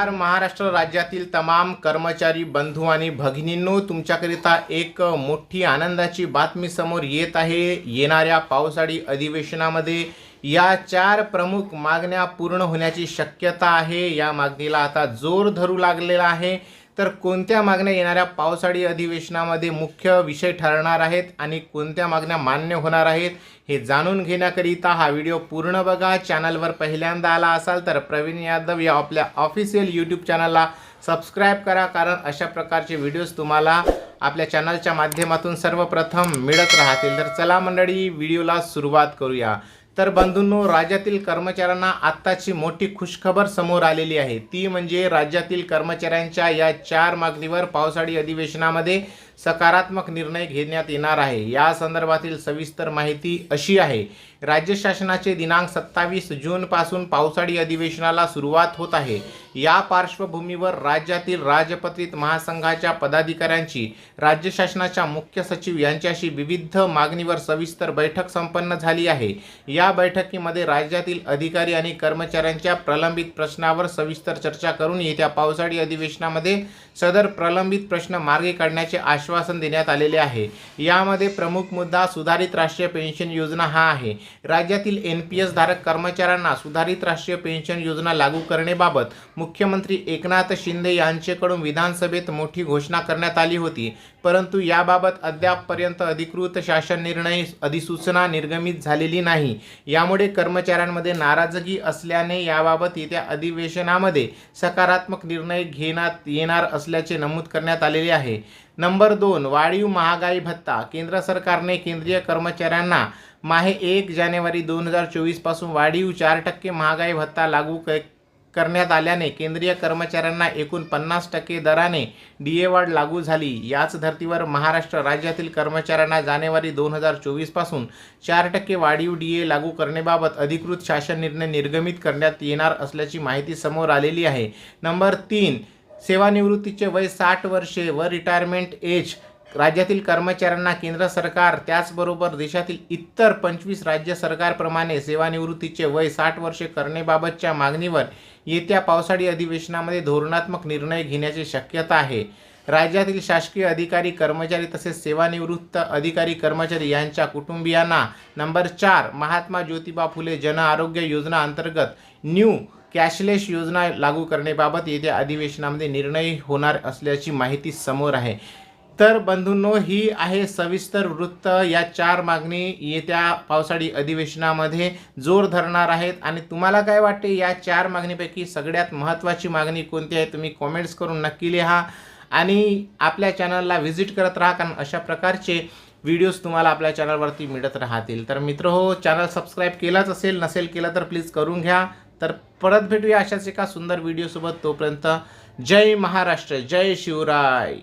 नमस्कार महाराष्ट्र राज्यातील तमाम कर्मचारी बंधू आणि भगिनींनो तुमच्याकरिता एक मोठी आनंदाची बातमी समोर येत आहे. येणाऱ्या पावसाळी अधिवेशनामध्ये या चार प्रमुख मागण्या पूर्ण होण्याची शक्यता आहे. या मागणीला आता जोर धरू लागलेला आहे. तर कोणत्या मागण्या येणाऱ्या पावसाळी अधिवेशनामध्ये मुख्य विषय ठरणार आहेत आणि कोणत्या मागण्या मान्य होणार आहेत हे जाणून घेण्याकरिता हा व्हिडिओ पूर्ण बघा. चॅनलवर पहिल्यांदा आला असाल तर प्रवीण यादव या आपल्या ऑफिशियल यूट्यूब चॅनलला सबस्क्राईब करा कारण अशा प्रकारचे व्हिडिओज तुम्हाला आपल्या चॅनलच्या माध्यमातून सर्वप्रथम मिळत राहतील. तर चला मंडळी व्हिडिओला सुरुवात करूया. तर बंधूंनो राज्यातील कर्मचाऱ्यांना आत्ताची मोठी खुशखबर समोर आलेली आहे. ती म्हणजे राज्यातील कर्मचाऱ्यांच्या या चार मागणीवर पावसाळी अधिवेशनामध्ये सकारात्मक निर्णय घेण्यात येणार आहे. या संदर्भातील सविस्तर माहिती अशी आहे. राज्य शासनाचे दिनांक सत्तावीस जूनपासून पावसाळी अधिवेशनाला सुरुवात होत आहे. या पार्श्वभूमीवर राज्यातील राजपत्रित महासंघाच्या पदाधिकाऱ्यांची राज्य शासनाच्या मुख्य सचिव यांच्याशी विविध मागणीवर सविस्तर बैठक संपन्न झाली आहे. या बैठकीमध्ये राज्यातील अधिकारी आणि कर्मचाऱ्यांच्या प्रलंबित प्रश्नावर सविस्तर चर्चा करून येत्या पावसाळी अधिवेशनामध्ये सदर प्रलंबित प्रश्न मार्गी काढण्याचे आश्वासन देण्यात आलेले आहे. यामध्ये प्रमुख मुद्दा सुधारित राष्ट्रीय पेन्शन योजना हा आहे. राज्यातील एन पी एस धारक कर्मचाऱ्यांना सुधारित राष्ट्रीय पेन्शन योजना लागू करण्याबाबत मुख्यमंत्री एकनाथ शिंदे यांच्याकडून विधानसभेत मोठी घोषणा करण्यात आली होती. परंतु याबाबत अद्यापपर्यंत अधिकृत शासन निर्णय अधिसूचना निर्गमित झालेली नाही. यामुळे कर्मचाऱ्यांमध्ये नाराजगी असल्याने याबाबत येत्या अधिवेशनामध्ये सकारात्मक निर्णय घेण्यात येणार असल्याचे नमूद करण्यात आलेले आहे. नंबर दोन वाढीव महागाई भत्ता. केंद्र सरकारने केंद्रीय कर्मचाऱ्यांना माहे एक जानेवारी दोन हजार चोवीसपासून वाढीव चार टक्के महागाई भत्ता लागू क करण्यात आल्याने केंद्रीय कर्मचाऱ्यांना एकूण पन्नास टक्के दराने डी ए वाढ लागू झाली. याच धर्तीवर महाराष्ट्र राज्यातील कर्मचाऱ्यांना जानेवारी दोन हजार चोवीसपासून चार टक्के वाढीव डी ए लागू करण्याबाबत अधिकृत शासन निर्णय निर्गमित करण्यात येणार असल्याची माहिती समोर आलेली आहे. नंबर तीन सेवानिवृत्तीचे वय साठ वर्षे व रिटायरमेंट एज राज्यातील कर्मचाऱ्यांना केंद्र सरकार त्याचबरोबर देशातील इतर पंचवीस राज्य सरकारप्रमाणे सेवानिवृत्तीचे वय साठ वर्षे करणेबाबतच्या मागणीवर येत्या पावसाळी अधिवेशनामध्ये धोरणात्मक निर्णय घेण्याची शक्यता आहे. राज्यातील शासकीय अधिकारी कर्मचारी तसेच सेवानिवृत्त अधिकारी कर्मचारी यांच्या कुटुंबियांना नंबर चार महात्मा ज्योतिबा फुले जन आरोग्य योजना अंतर्गत न्यू कॅशलेस योजना लागू करण्याबाबत येत्या अधिवेशनामध्ये निर्णय होणार असल्याची माहिती समोर आहे. तर बंधूंनो ही आहे सविस्तर वृत्त. या चार मागणी येत्या पावसाळी अधिवेशनामध्ये जोर धरणार आहेत. आणि तुम्हाला काय वाटते या चार मागणीपैकी सगळ्यात महत्त्वाची मागणी कोणती आहे तुम्ही कॉमेंट्स करून नक्की लिहा. आणि आपल्या चॅनलला व्हिजिट करत राहा कारण अशा प्रकारचे व्हिडिओज तुम्हाला आपल्या चॅनलवरती मिळत राहतील. तर मित्र हो चॅनल सबस्क्राईब केलाच असेल नसेल केलं तर प्लीज करून घ्या. तर परत भेटूया अशाच एका सुंदर व्हिडिओसोबत तोपर्यंत जय महाराष्ट्र जय शिवराय.